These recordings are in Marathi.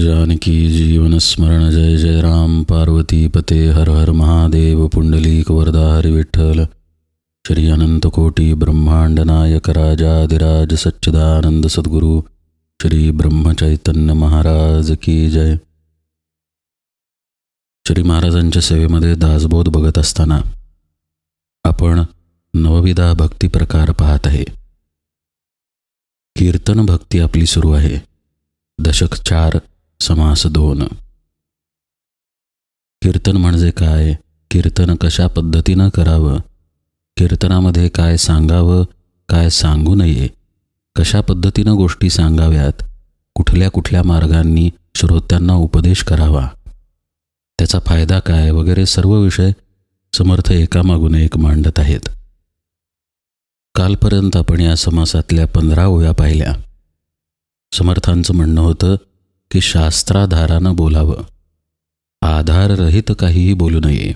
जानकी जीवन स्मरण, जय जय राम। पार्वती पते, हर हर महादेव, पुंडलीक वरदा, हरी विठ्ठल। श्री अनंत कोटी, ब्रह्मांड नायक राजाधिराज सच्चिदानंद सद्गुरू, श्री ब्रह्मचैतन्य महाराज की जय। श्री महाराजांच्या सेवेमध्ये दासबोध बघत असताना आपण नवविधा भक्ती प्रकार पाहत आहे. कीर्तन भक्ती आपली सुरू आहे. दशक चार समास दोन कीर्तन म्हणजे काय? कीर्तन कशा पद्धतीनं करावं? कीर्तनामध्ये काय सांगावं? काय सांगू नये? कशा पद्धतीनं गोष्टी सांगाव्यात? कुठल्या कुठल्या मार्गांनी श्रोत्यांना उपदेश करावा? त्याचा फायदा काय? वगैरे सर्व विषय समर्थ एकामागून एक मांडत आहेत. कालपर्यंत आपण या समासातल्या पंधरा ओव्या पाहिल्या. समर्थांचं म्हणणं होतं की शास्त्राधारानं बोलावं. आधाररहित काहीही बोलू नये.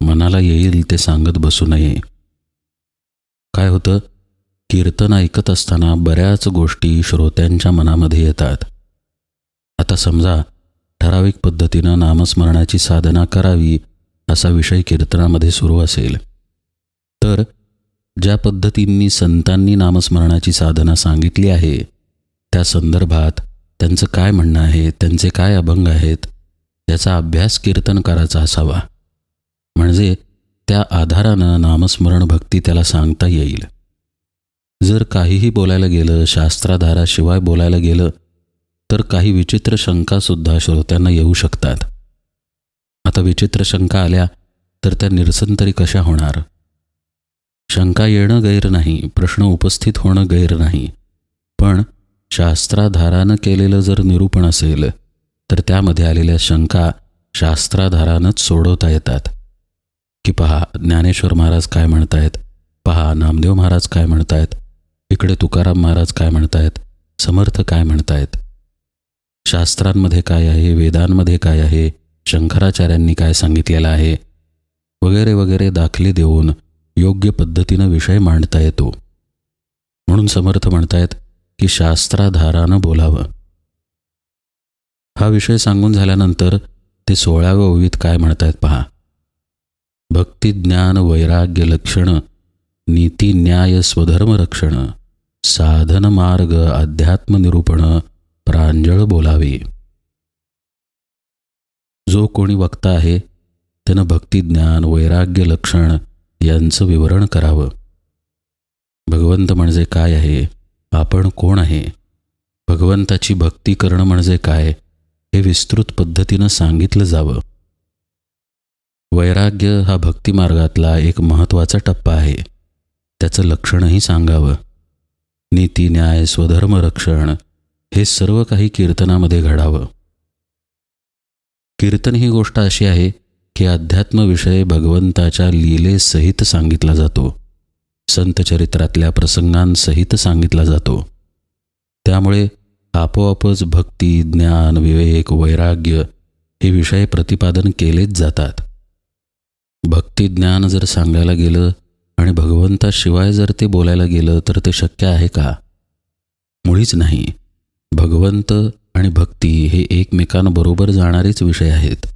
मनाला येईल ते सांगत बसू नये. काय होतं? कीर्तन ऐकत असताना बऱ्याच गोष्टी श्रोत्यांच्या मनामध्ये येतात. आता समजा ठराविक पद्धतीनं नामस्मरणाची साधना करावी असा विषय कीर्तनामध्ये सुरू असेल. तर ज्या पद्धतींनी संतांनी नामस्मरणाची साधना सांगितली आहे त्या संदर्भात त्यांचं काय म्हणणं आहे त्यांचे काय अभंग आहेत त्याचा अभ्यास कीर्तन करायचा असावा. म्हणजे त्या आधारानं नामस्मरण भक्ती त्याला सांगता येईल. जर काहीही बोलायला गेलं शास्त्राधाराशिवाय बोलायला गेलं तर काही विचित्र शंकासुद्धा श्रोत्यांना येऊ शकतात. आता विचित्र शंका आल्या तर त्या निरसन तरी कशा होणार? शंका येणं गैर नाही प्रश्न उपस्थित होणं गैर नाही. पण शास्त्राधारानं केलेलं जर निरूपण असेल तर त्यामध्ये आलेल्या शंका शास्त्राधारानंच सोडवता येतात. की पहा ज्ञानेश्वर महाराज काय म्हणतायत? पहा नामदेव महाराज काय म्हणतायत? इकडे तुकाराम महाराज काय म्हणतायत? समर्थ काय म्हणतायत? शास्त्रांमध्ये काय आहे? वेदांमध्ये काय आहे? शंकराचार्यांनी काय सांगितलेलं आहे? वगैरे वगैरे दाखले देऊन योग्य पद्धतीनं विषय मांडता येतो. म्हणून समर्थ म्हणतायत की शास्त्राधारानं बोलावं. हा विषय सांगून झाल्यानंतर ते सोळाव्या ओवीत काय म्हणतायत पहा. भक्ती ज्ञान वैराग्य लक्षण नीती न्याय स्वधर्म रक्षण साधन मार्ग अध्यात्म निरूपण प्रांजळ बोलावे. जो कोणी वक्ता आहे त्यानं भक्तिज्ञान वैराग्य लक्षण यांचं विवरण करावं. भगवंत म्हणजे काय आहे? आपण कोण आहे? भगवंताची भक्ती करणं म्हणजे काय? हे विस्तृत पद्धतीनं सांगितलं जावं. वैराग्य हा भक्तिमार्गातला एक महत्त्वाचा टप्पा आहे. त्याचं लक्षणही सांगावं. नीती न्याय स्वधर्म रक्षण हे सर्व काही कीर्तनामध्ये घडावं. कीर्तन ही गोष्ट अशी आहे की अध्यात्मविषय भगवंताच्या लीलेसहित सांगितला जातो. संतचरित्रातल्या प्रसंगांसहित सांगितला जातो. त्यामुळे आपोआपच भक्ती ज्ञान विवेक वैराग्य हे विषय प्रतिपादन केलेच जातात. भक्ती ज्ञान जर सांगायला गेलं आणि भगवंताशिवाय जर ते बोलायला गेलं तर ते शक्य आहे का? मुळीच नाही. भगवंत आणि भक्ती हे एकमेकांबरोबर जाणारेच विषय आहेत.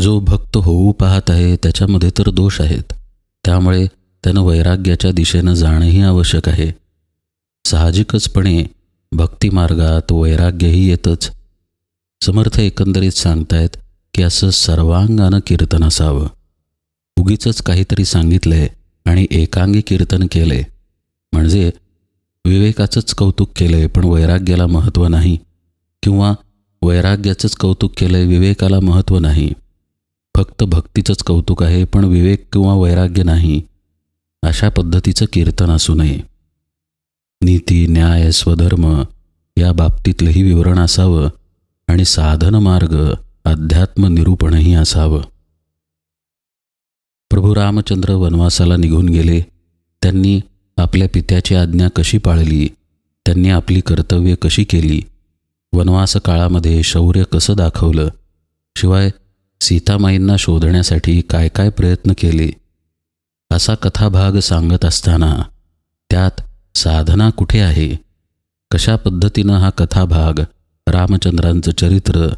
जो भक्त होऊ पाहत आहे त्याच्यामध्ये तर दोष आहेत. त्यामुळे त्यानं वैराग्याच्या दिशेनं जाणंही आवश्यक आहे. साहजिकचपणे भक्तिमार्गात वैराग्यही येतच. समर्थ एकंदरीत सांगतायत की असं सर्वांगानं कीर्तन असावं. उगीच काहीतरी सांगितलंय आणि एकांगी कीर्तन केलंय म्हणजे विवेकाचंच कौतुक केलंय पण वैराग्याला महत्त्व नाही. किंवा वैराग्याचंच कौतुक केलंय विवेकाला महत्त्व नाही. फक्त भक्तीचंच कौतुक आहे पण विवेक किंवा वैराग्य नाही. अशा पद्धतीचं कीर्तन असू नये. नीती न्याय स्वधर्म या बाबतीतलंही विवरण असावं आणि साधन मार्ग अध्यात्म निरूपणही असावं. प्रभू रामचंद्र वनवासाला निघून गेले. त्यांनी आपल्या पित्याची आज्ञा कशी पाळली? त्यांनी आपली कर्तव्य कशी केली? वनवास काळामध्ये शौर्य कसं दाखवलं? शिवाय सीतामाईंना शोधण्यासाठी काय काय प्रयत्न केले? असा कथाभाग सांगत असताना त्यात साधना कुठे आहे? कशा पद्धतीनं हा कथाभाग रामचंद्रांचं चरित्र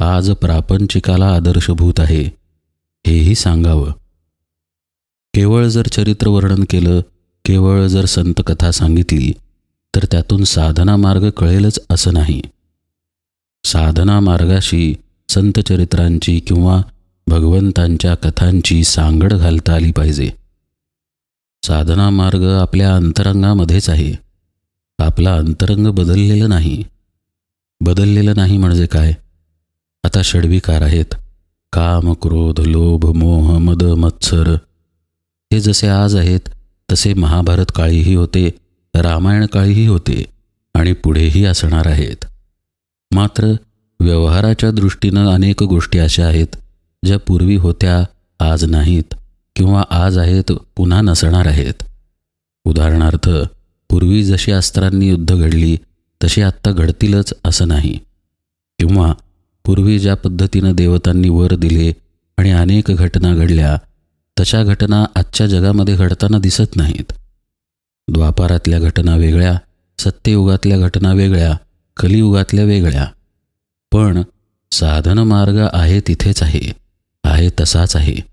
आज प्रापंचिकाला आदर्शभूत आहे हेही सांगावं. केवळ जर चरित्र वर्णन केलं केवळ जर संतकथा सांगितली तर त्यातून साधना मार्ग कळेलच असं नाही. साधना मार्गाशी संतचरित्रांची किंवा भगवंतांच्या कथांची सांगड घालता आली पाहिजे. साधना मार्ग आपल्या अंतरंगामध्येच आहे. आपला अंतरंग बदललेलं नाही. बदललेलं नाही म्हणजे काय? आता षडविकार आहेत. काम क्रोध लोभ मोह मद मत्सर. हे जसे आज आहेत तसे महाभारत काळीही होते रामायण काळीही होते आणि पुढेही असणार आहेत. मात्र व्यवहाराच्या दृष्टीनं अनेक गोष्टी अशा आहेत ज्या पूर्वी होत्या आज नाहीत. किंवा आज आहेत पुन्हा नसणार आहेत. उदाहरणार्थ पूर्वी जशी अस्त्रांनी युद्ध घडली तशी आत्ता घडतीलच असं नाही. किंवा पूर्वी ज्या पद्धतीनं देवतांनी वर दिले आणि अनेक घटना घडल्या तशा घटना आजच्या जगामध्ये घडताना दिसत नाहीत. द्वापारातल्या घटना वेगळ्या सत्ययुगातल्या घटना वेगळ्या कलियुगातल्या वेगळ्या. पण साधन मार्ग आहे तिथेच आहे आहे तसाच आहे.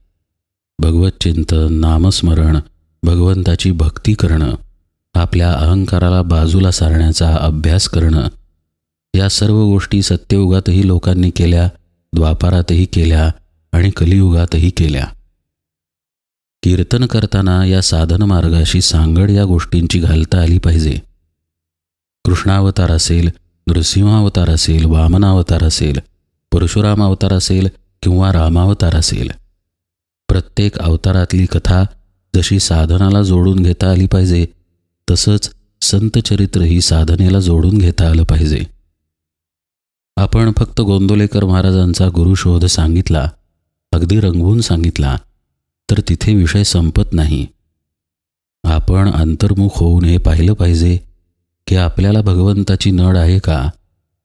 भगवतचिंतन नामस्मरण भगवंताची भक्ती करणं आपल्या अहंकाराला बाजूला सारण्याचा अभ्यास करणं या सर्व गोष्टी सत्ययुगातही लोकांनी केल्या द्वापारातही केल्या आणि कलियुगातही केल्या. कीर्तन करताना या साधन मार्गाशी सांगड या गोष्टींची घालता आली पाहिजे. कृष्णावतार असेल नृसिंहावतार असेल वामनावतार असेल परशुराम अवतार असेल किंवा रामावतार असेल प्रत्येक अवतारातली कथा जशी साधनाला जोडून घेता आली पाहिजे तसंच संतचरित्र ही साधनेला जोडून घेता आलं पाहिजे. आपण फक्त गोंदोलेकर महाराजांचा गुरुशोध सांगितला अगदी रंगवून सांगितला तर तिथे विषय संपत नाही. आपण अंतर्मुख होऊन हे पाहिलं पाहिजे की आपल्याला भगवंताची नड आहे का?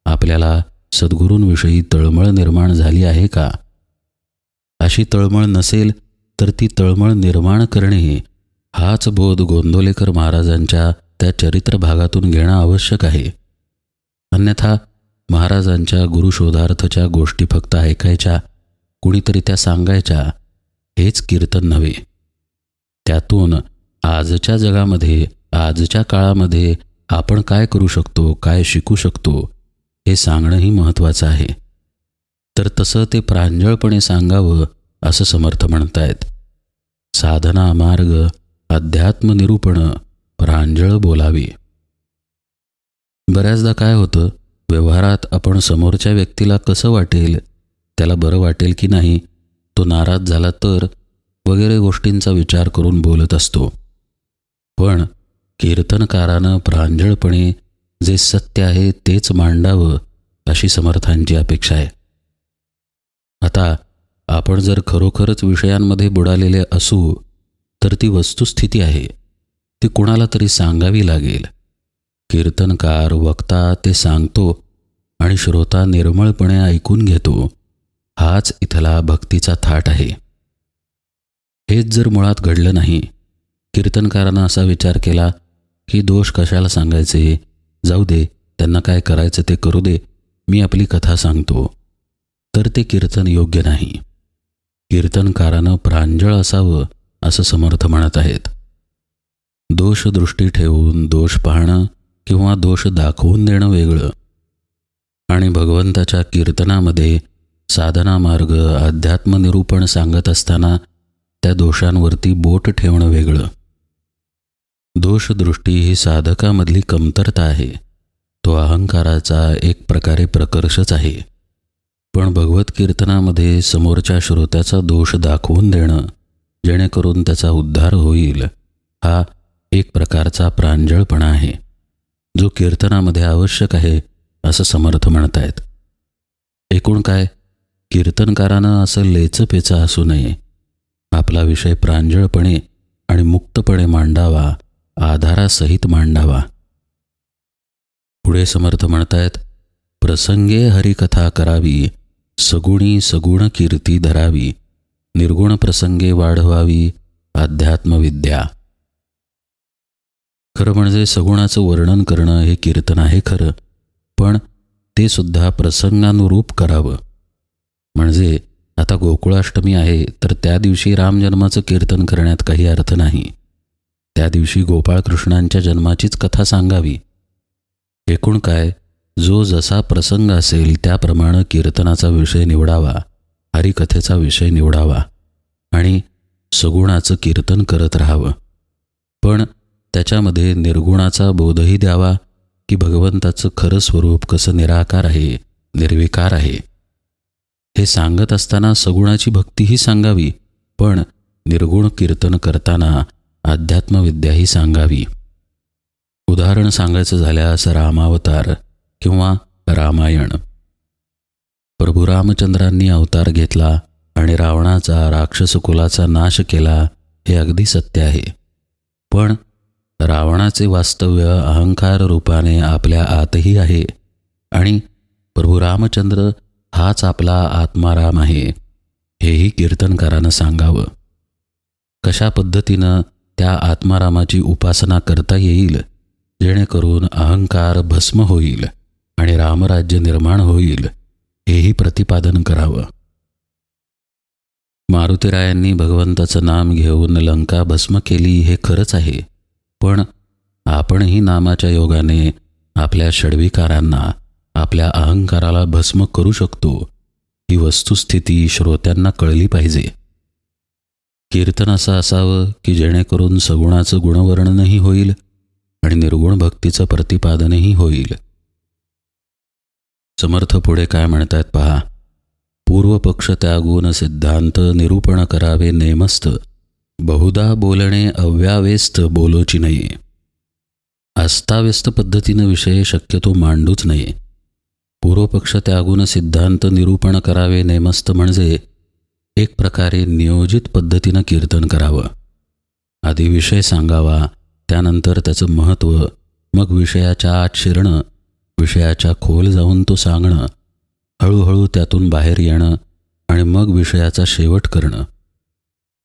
आपल्याला सद्गुरूंविषयी तळमळ निर्माण झाली आहे का? अशी तळमळ नसेल तर ती तळमळ निर्माण करणे. हाच बोध गोंधोलेकर महाराजांच्या त्या चरित्र भागातून घेणं आवश्यक आहे. अन्यथा महाराजांच्या गुरुशोधार्थच्या गोष्टी फक्त ऐकायच्या कुणीतरी त्या सांगायच्या हेच कीर्तन नव्हे. त्यातून आजच्या जगामध्ये आजच्या काळामध्ये आपण काय करू शकतो काय शिकू शकतो हे सांगणंही महत्त्वाचं आहे. तर तसं ते प्रांजळपणे सांगावं असं समर्थ म्हणतायत. साधना मार्ग अध्यात्मनिरूपण प्रांजळ बोलावी. बऱ्याचदा काय होतं व्यवहारात आपण समोरच्या व्यक्तीला कसं वाटेल त्याला बरं वाटेल की नाही तो नाराज झाला तर वगैरे गोष्टींचा विचार करून बोलत असतो. पण कीर्तनकारानं प्रांजळपणे जे सत्य आहे तेच मांडावं अशी समर्थांची अपेक्षा आहे. आता आपण जर खरोखरच विषयांमध्ये बुडालेले असू तर ती वस्तुस्थिती आहे. ती कुणाला तरी सांगावी लागेल. कीर्तनकार वक्ता ते सांगतो आणि श्रोता निर्मळपणे ऐकून घेतो. हाच इथला भक्तीचा थाट आहे. हेच जर मुळात घडलं नाही कीर्तनकारानं असा विचार केला की दोष कशाला सांगायचे? जाऊ दे त्यांना काय करायचं ते करू दे मी आपली कथा सांगतो. तर ते कीर्तन योग्य नाही. कीर्तनकारानं प्रांजळ असावं असं समर्थ म्हणत आहेत. दोष दृष्टी ठेवून दोष पाहणं किंवा दोष दाखवून देणं वेगळं. आणि भगवंताच्या कीर्तनामध्ये साधना मार्ग अध्यात्मनिरूपण सांगत असताना त्या दोषांवरती बोट ठेवणं वेगळं. दोषदृष्टी ही साधकामधली कमतरता आहे. तो अहंकाराचा एक प्रकारे प्रकर्षच आहे. पण भगवत कीर्तनामध्ये समोरच्या श्रोत्याचा दोष दाखवून देणं जेणेकरून त्याचा उद्धार होईल हा एक प्रकारचा प्रांजळपणा आहे. जो कीर्तनामध्ये आवश्यक आहे असं समर्थ म्हणतायत. एकूण काय? कीर्तनकारानं असं लेचपेचा असू नये. आपला विषय प्रांजळपणे आणि मुक्तपणे मांडावा आधारासहित मांडावा. पुढे समर्थ म्हणतायत प्रसंगे हरिकथा करावी सगुणी सगुण कीर्ती धरावी निर्गुण प्रसंगे वाढवावी अध्यात्मविद्या. खरं म्हणजे सगुणाचं वर्णन करणं हे कीर्तन आहे खरं पण ते सुद्धा प्रसंगानुरूप करावं. म्हणजे आता गोकुळाष्टमी आहे तर त्या दिवशी रामजन्माचं कीर्तन करण्यात काही अर्थ नाही. त्या दिवशी गोपाळकृष्णांच्या जन्माचीच कथा सांगावी. एकूण काय? जो जसा प्रसंग असेल त्याप्रमाणे कीर्तनाचा विषय निवडावा हरिकथेचा विषय निवडावा आणि सगुणाचं कीर्तन करत राहावं. पण त्याच्यामध्ये निर्गुणाचा बोधही द्यावा की भगवंताचं खरं स्वरूप कसं निराकार आहे निर्विकार आहे. हे सांगत असताना सगुणाची भक्तीही सांगावी पण निर्गुण कीर्तन करताना अध्यात्मविद्याही सांगावी. उदाहरण सांगायचं झाल्यास रामावतार किंवा रामायण. प्रभू रामचंद्रांनी अवतार घेतला आणि रावणाचा राक्षसकुलाचा नाश केला हे अगदी सत्य आहे. पण रावणाचे वास्तव्य अहंकार रूपाने आपल्या आतही आहे आणि प्रभू रामचंद्र हाच आपला आत्माराम आहे हेही कीर्तनकारानं सांगावं. कशा पद्धतीनं त्या आत्मारामाची उपासना करता येईल जेणेकरून अहंकार भस्म होईल? आणि रामराज्य निर्माण होईल हेही प्रतिपादन करावं. मारुतीरायांनी भगवंताचं नाम घेऊन लंका भस्म केली हे खरंच आहे पण आपणही नामाच्या योगाने आपल्या षडविकारांना आपल्या अहंकाराला भस्म करू शकतो ही वस्तुस्थिती श्रोत्यांना कळली पाहिजे. कीर्तन असं असावं की जेणेकरून सगुणाचं गुणवर्णनही होईल आणि निर्गुण भक्तीचं प्रतिपादनही होईल. समर्थ पुढे काय म्हणतात पहा. पूर्वपक्ष त्यागून सिद्धांत निरूपण करावे नेमस्त. बहुधा बोलणे अव्यावेस्त बोलोची नये अस्ताव्यस्त पद्धतीनं विषय शक्यतो मांडूच नये पूर्वपक्ष त्यागून सिद्धांत निरूपण करावे नेमस्त म्हणजे एक प्रकारे नियोजित पद्धतीनं कीर्तन करावं. आधी विषय सांगावा त्यानंतर त्याचं महत्त्व मग विषयाच्या आत शिरणं विषयाच्या खोल जाऊन तो सांगणं हळूहळू त्यातून बाहेर येणं आणि मग विषयाचा शेवट करणं.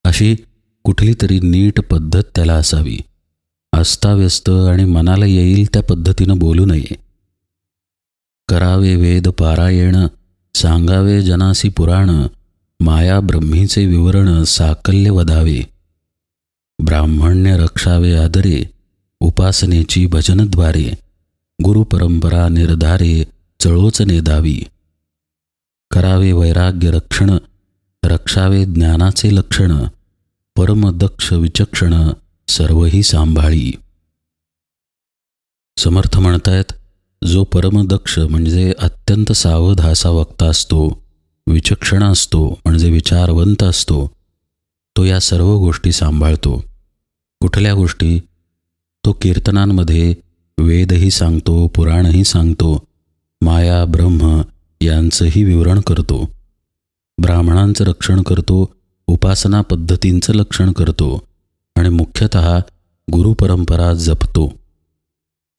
अशी कुठली तरी नीट पद्धत त्याला असावी. अस्ताव्यस्त आणि मनाला येईल त्या पद्धतीनं बोलू नये. करावे वेद पारायण सांगावे जनासी पुराण माया ब्रह्मीचे विवरण साकल्य वधावे. ब्राह्मण्य रक्षावे आदरे उपासनेची भजनद्वारे. गुरुपरंपरा निर्धारे चळोच दावी. करावे वैराग्य रक्षण रक्षावे ज्ञानाचे लक्षण परमदक्ष विचक्षण सर्वही सांभाळी. समर्थ म्हणतायत जो परमदक्ष म्हणजे अत्यंत सावध असा वक्ता असतो विचक्षण असतो म्हणजे विचारवंत असतो तो या सर्व गोष्टी सांभाळतो. कुठल्या गोष्टी? तो कीर्तनांमध्ये वेदही सांगतो पुराणही सांगतो माया ब्रह्म यांचंही विवरण करतो. ब्राह्मणांचं रक्षण करतो उपासना पद्धतींचं लक्षण करतो आणि मुख्यतः गुरुपरंपरा जपतो.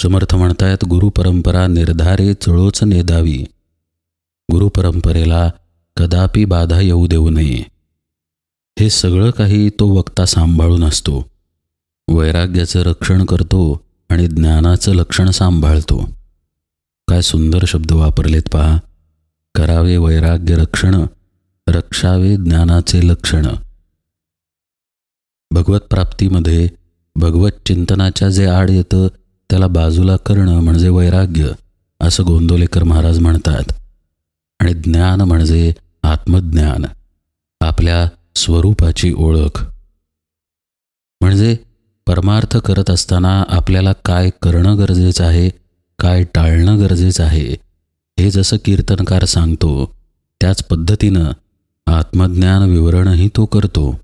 समर्थ म्हणतायत गुरुपरंपरा निर्धारे चळोच नेदावी. गुरुपरंपरेला कदापि बाधा येऊ देऊ नये. हे सगळं काही तो वक्ता सांभाळून असतो. वैराग्याचं रक्षण करतो आणि ज्ञानाचं लक्षण सांभाळतो. काय सुंदर शब्द वापरलेत पहा. करावे वैराग्य रक्षण रक्षावे ज्ञानाचे लक्षण. भगवत प्राप्तीमध्ये भगवत चिंतनाच्या जे आड येतं त्याला बाजूला करणं म्हणजे वैराग्य असं गोंदोलेकर महाराज म्हणतात. आणि ज्ञान म्हणजे आत्मज्ञान आपल्या स्वरूपाची ओळख. म्हणजे परमार्थ करत असताना आपल्याला काय करणं गरजेचं आहे काय टाळणं गरजेचं आहे हे जसं कीर्तनकार सांगतो त्याच पद्धतीनं आत्मज्ञान विवरणही तो करतो.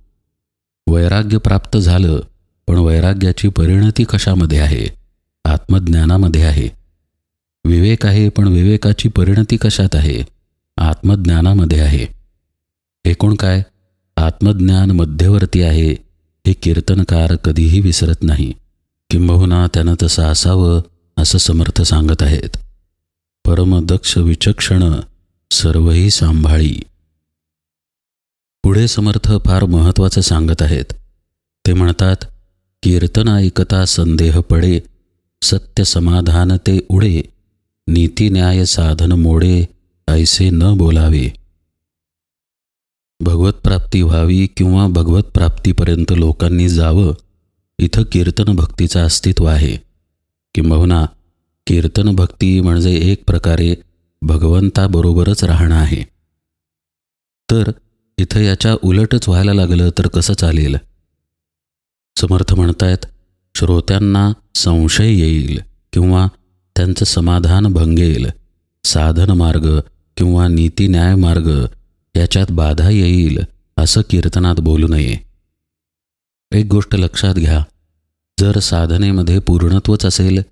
वैराग्य प्राप्त झालं पण वैराग्याची परिणती कशामध्ये आहे? आत्मज्ञानामध्ये आहे. विवेक आहे पण विवेकाची परिणती कशात आहे? आत्मज्ञानामध्ये आहे. एकूण काय? आत्मज्ञान मध्यवर्ती आहे हे कीर्तनकार कधीही विसरत नाही. किंबहुना त्यानं तसं असावं असं समर्थ सांगत आहेत. परमदक्ष विचक्षण सर्वही सांभाळी. पुढे समर्थ फार महत्त्वाचं सांगत आहेत. ते म्हणतात कीर्तन ऐकता संदेह पडे सत्य समाधान ते उडे नीतीन्याय साधन मोडे ऐसे न बोलावे. भगवत प्राप्ती व्हावी किंवा भगवत प्राप्तीपर्यंत लोकांनी जावं इथं कीर्तन भक्तीचं अस्तित्व आहे. किंबहुना कीर्तन भक्ती म्हणजे एक प्रकारे भगवंताबरोबरच राहणं आहे. तर इथं याच्या उलटच व्हायला लागलं तर कसं चालेल? समर्थ म्हणतायत श्रोत्यांना संशय येईल किंवा त्यांचं समाधान भंगेल साधन मार्ग किंवा नीती न्याय मार्ग याच्यात बाधा येईल असं कीर्तनात बोलू नये. एक गोष्ट लक्षात घ्या. जर साधनेमध्ये पूर्णत्वच असेल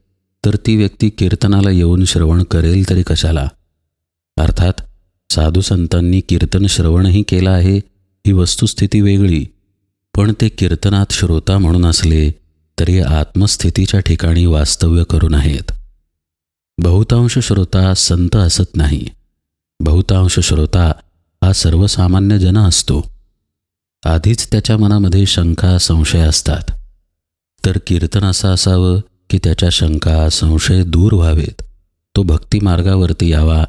तर ती व्यक्ती कीर्तनाला येऊन श्रवण करेल तरी कशाला? अर्थात साधू संतांनी कीर्तन श्रवणही केलं आहे ही वस्तुस्थिती वेगळी. पण ते कीर्तनात श्रोता म्हणून असले तरी आत्मस्थितीच्या ठिकाणी वास्तव्य करून आहेत बहुतांश श्रोता संत असत नाही. बहुतांश श्रोता हा सर्वसामान्य जन असतो. आधीच त्याच्या मनामध्ये शंका संशय असतात. तर कीर्तन असं असावं की त्याच्या शंका संशय दूर व्हावेत. तो भक्तिमार्गावरती यावा.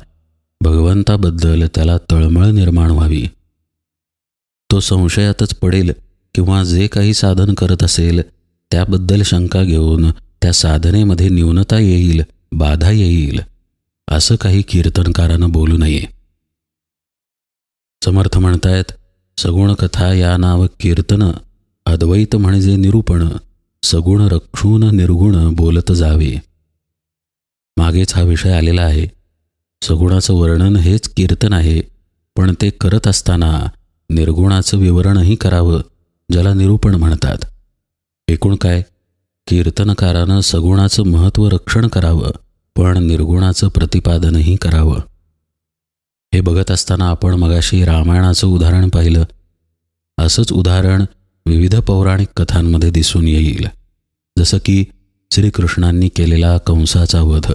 भगवंताबद्दल त्याला तळमळ निर्माण व्हावी. तो संशयातच पडेल किंवा जे काही साधन करत असेल त्याबद्दल शंका घेऊन त्या साधनेमध्ये न्यूनता येईल बाधा येईल असं काही कीर्तनकारानं बोलू नये. समर्थ म्हणतायत सगुण कथा या नाव कीर्तन अद्वैत म्हणजे निरूपण सगुण रक्षून निर्गुण बोलत जावे. मागेच हा विषय आलेला आहे. सगुणाचं वर्णन हेच कीर्तन आहे पण ते करत असताना निर्गुणाचं विवरणही करावं ज्याला निरूपण म्हणतात. एकूण काय? कीर्तनकारानं सगुणाचं महत्त्व रक्षण करावं पण निर्गुणाचं प्रतिपादनही करावं. हे बघत असताना आपण मगाशी रामायणाचं उदाहरण पाहिलं. असंच उदाहरण विविध पौराणिक कथांमध्ये दिसून येईल. जसं की श्रीकृष्णांनी केलेला कंसाचा वध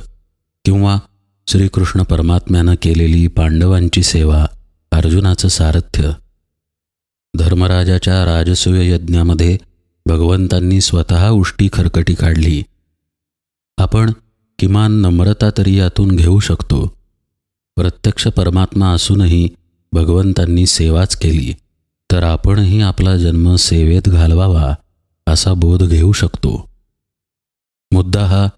किंवा श्रीकृष्ण परमात्म्यानं केलेली पांडवांची सेवा अर्जुनाचं सारथ्य. धर्मराजाच्या राजसूय यज्ञामध्ये भगवंतांनी स्वतः उष्टी खरकटी काढली. आपण किमान नम्रता तरी यातून घेऊ शकतो. प्रत्यक्ष परमात्मा असूनही भगवंतांनी सेवाच केली तर आपणही आपला जन्म सेवेत घालवावा असा बोध घेऊ शकतो. मुद्दा हा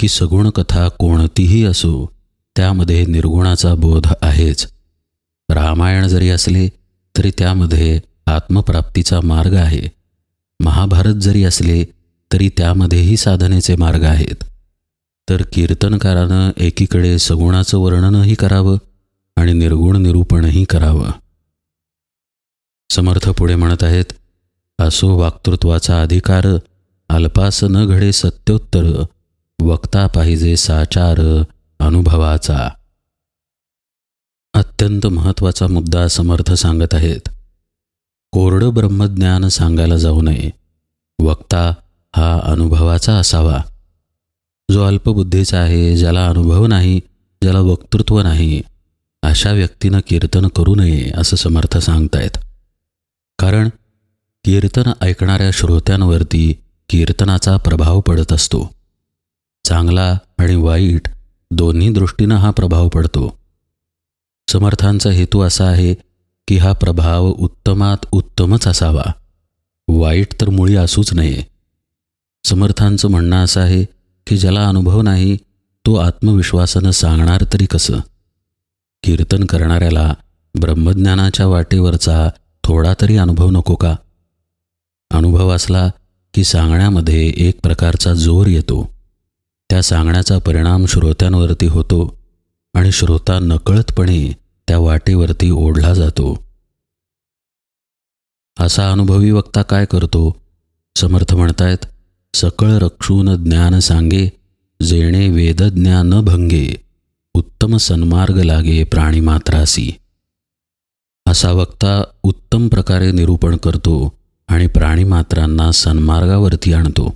की सगुण कथा कोणतीही असो त्यामध्ये निर्गुणाचा बोध आहेच. रामायण जरी असले तरी त्यामध्ये आत्मप्राप्तीचा मार्ग आहे. महाभारत जरी असले तरी त्यामध्येही साधनेचे मार्ग आहेत. तर कीर्तनकारानं एकीकडे सगुणाचं वर्णनही करावं आणि निर्गुण निरूपणही करावं. समर्थ पुढे म्हणत आहेत असो वाक्तृत्वाचा अधिकार अल्पास न घडे सत्योत्तर वक्ता पाहिजे साचार अनुभवाचा. अत्यंत महत्त्वाचा मुद्दा समर्थ सांगत आहेत. कोरडं ब्रह्मज्ञान सांगायला जाऊ नये. वक्ता हा अनुभवाचा असावा. जो अल्पबुद्धीचा आहे ज्याला अनुभव नाही ज्याला वक्तृत्व नाही अशा व्यक्तीनं कीर्तन करू नये असं समर्थ सांगतायत. कारण कीर्तन ऐकणाऱ्या श्रोत्यांवरती कीर्तनाचा प्रभाव पडत असतो. चांगला आणि वाईट दोन्ही दृष्टीनं हा प्रभाव पडतो. समर्थांचा हेतू असा आहे की हा प्रभाव उत्तमात उत्तमच असावा. वाईट तर मुळी असूच नये. समर्थांचं म्हणणं असं आहे की ज्याला अनुभव नाही तो आत्मविश्वासानं सांगणार तरी कसं? कीर्तन करणाऱ्याला ब्रह्मज्ञानाच्या वाटेवरचा थोडा तरी अनुभव नको का? अनुभव असला की सांगण्यामध्ये एक प्रकारचा जोर येतो. त्या सांगण्याचा परिणाम श्रोत्यांवरती होतो आणि श्रोता नकळतपणे त्या वाटेवरती ओढला जातो. असा अनुभवी वक्ता काय करतो? समर्थ म्हणतायत सकळ रक्षून ज्ञान सांगे जेणे वेदज्ञान भंगे उत्तम सन्मार्ग लागे प्राणीमात्रासी असा वक्ता उत्तम प्रकारे निरूपण करतो आणि प्राणीमात्रांना सन्मार्गावरती आणतो.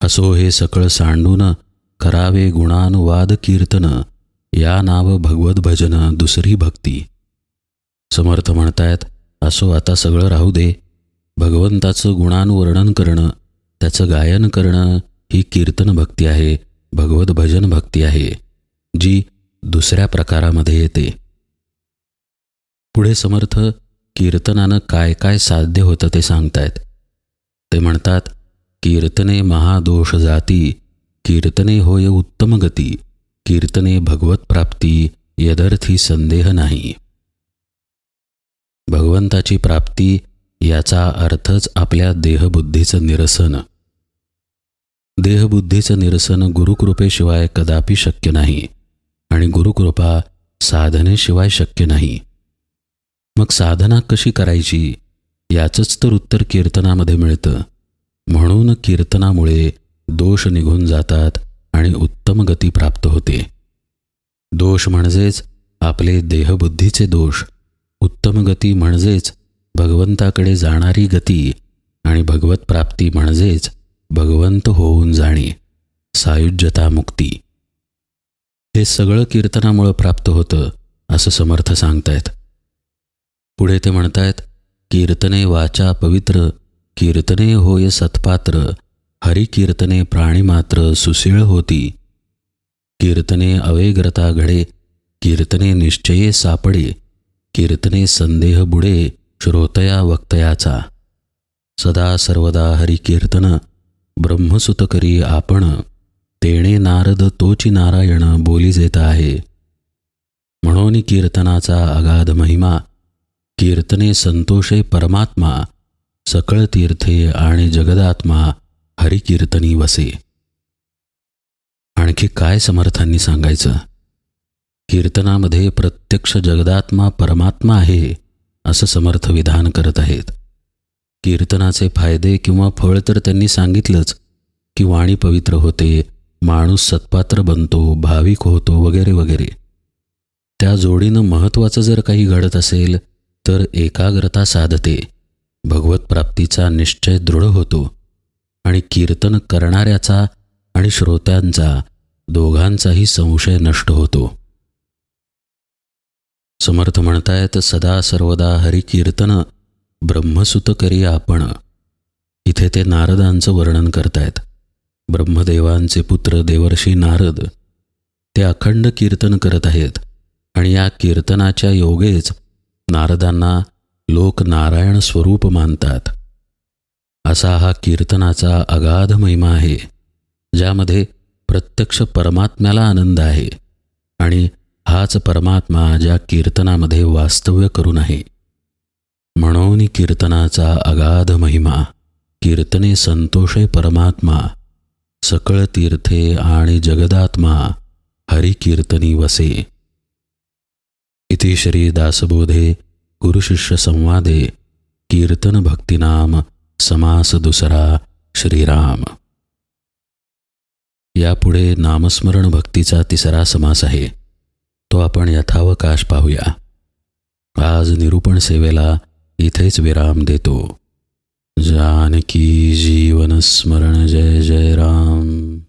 असो हे सकळ सांडून करावे गुणानुवाद कीर्तन या नाव भगवत भजन दुसरी भक्ती. समर्थ म्हणतायत असो आता सगळं राहू दे भगवंताचं गुणानुवर्णन करणं त्याचं गायन करणं ही कीर्तन भक्ती आहे भगवत भजन भक्ती आहे जी दुसऱ्या प्रकारामध्ये येते. पुढे समर्थ कीर्तनानं काय काय साध्य होतं ते सांगतायत. ते म्हणतात कीर्तने महादोष जाती कीर्तने होय उत्तम गती कीर्तने भगवत प्राप्ती यदर्थी संदेह नाही. भगवंताची प्राप्ती याचा अर्थच आपल्या देहबुद्धीचं निरसन. देहबुद्धीचं निरसन गुरुकृपेशिवाय कदापि शक्य नाही आणि गुरुकृपा साधनेशिवाय शक्य नाही. मग साधना कशी करायची? याचंच तर उत्तर कीर्तनामध्ये मिळतं. म्हणून कीर्तनामुळे दोष निघून जातात आणि उत्तम गती प्राप्त होते. दोष म्हणजेच आपले देहबुद्धीचे दोष उत्तम गती म्हणजेच भगवंताकडे जाणारी गती आणि भगवत प्राप्ती म्हणजेच भगवंत होऊन जाणे सायुज्यता मुक्ती. हे सगळं कीर्तनामुळं प्राप्त होतं असं समर्थ सांगतायत. पुढे ते म्हणतायत कीर्तने वाचा पवित्र कीर्तने होय सत्पात्र हरिकीर्तने प्राणीमात्र सुशीळ होती. कीर्तने अवेग्रता घडे कीर्तने निश्चये सापडे कीर्तने संदेह बुडे श्रोतया वक्तयाचा. सदा सर्वदा हरिकीर्तन ब्रह्मसुत करी आपण तेणे नारद तोची नारायण बोली जेत आहे. म्हणून कीर्तनाचा अगाध महिमा कीर्तने संतोषे परमात्मा सकळ तीर्थे आणि जगदात्मा हरिकीर्तनी वसे. आणखी काय समर्थांनी सांगायचं? कीर्तनामध्ये प्रत्यक्ष जगदात्मा परमात्मा आहे असं समर्थ विधान करत आहेत. कीर्तनाचे फायदे किंवा फळ तर त्यांनी सांगितलंच की वाणी पवित्र होते माणूस सत्पात्र बनतो भाविक होतो वगैरे वगैरे. त्या जोडीनं महत्त्वाचं जर काही घडत असेल तर एकाग्रता साधते भगवत प्राप्तीचा निश्चय दृढ होतो आणि कीर्तन करणाऱ्याचा आणि श्रोत्यांचा दोघांचाही संशय नष्ट होतो. समर्थ म्हणतायत सदा सर्वदा हरिकीर्तन ब्रह्मसुत करी आपण. इथे ते नारदांचं वर्णन करतायत. ब्रह्मदेवांचे पुत्र देवर्षी नारद. ते अखंड कीर्तन करत आहेत. आणि या कीर्तनाच्या योगेच नारदांना लोक नारायण स्वरूप मानतात. असा हा कीर्तनाचा अगाध महिमा आहे. ज्यामध्ये प्रत्यक्ष परमात्म्याला आनंद आहे. आणि हाच परमात्मा ज्या कीर्तनामध्ये वास्तव्य करून आहे. म्हणून कीर्तनाचा अगाध महिमा कीर्तने संतोषे परमात्मा सकळ तीर्थे आणि जगदात्मा हरिकीर्तनी वसे. इति श्री दासबोधे गुरुशिष्य संवादे कीर्तन भक्तिनाम समास दुसरा श्रीराम. यापुढे नामस्मरण भक्तीचा तिसरा समास आहे. तो आपण यथावकाश पाहूया. आज निरूपण सेवेला इथेच विराम देतो. जानकी जीवन स्मरण जय जय राम.